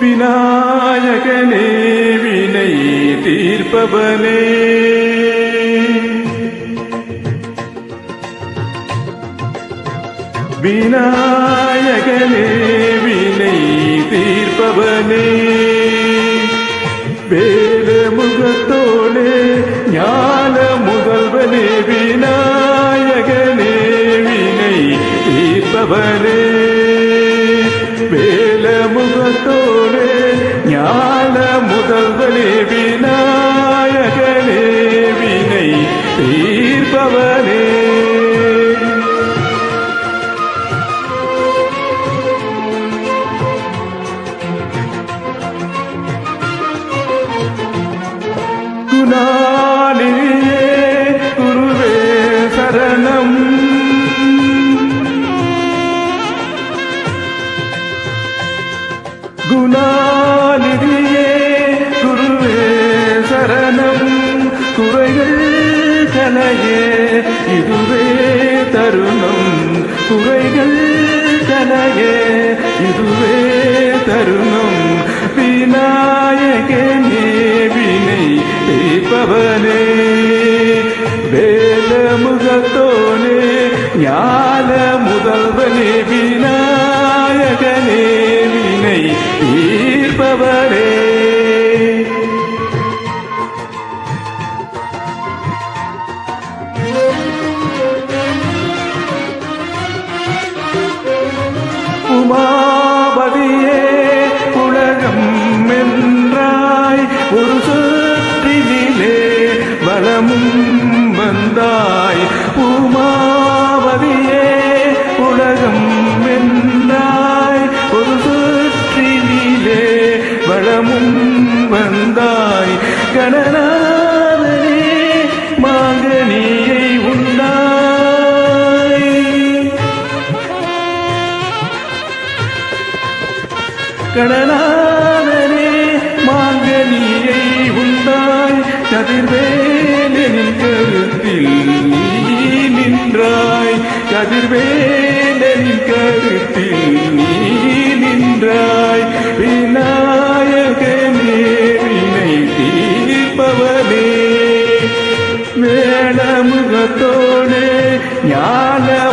விநாயகனே வினை தீர்ப்பவனே. விநாயகனே வினை தீர்ப்பவனே. வேத வேலமுகத்தோனே ஞான முதல்வனே விநாயகனே வினை தீர்ப்பவனே. குணாநிதியே குருவே சரணம். குறைகள் கலையே இதுவே தருணம். குறைகள் கலையே இதுவே தருணம். விநாயகே விநாயகனே வினை தீர்ப்பவனே. வேலமுகத்தோனே ஞான முதல்வனே வளமும் வந்தாய். உமாவதியே உலகம் வென்றாய். ஒரு சுற்றிலே வளமும் வந்தாய். கணநாதனே மாங்கனியை உண்டாய் கடனாதனே நின்றாய் கருத்தில் நீ நின்றாய். விநாயகனே வினை தீர்ப்பவனே. வேளமுகத்தோடு ஞான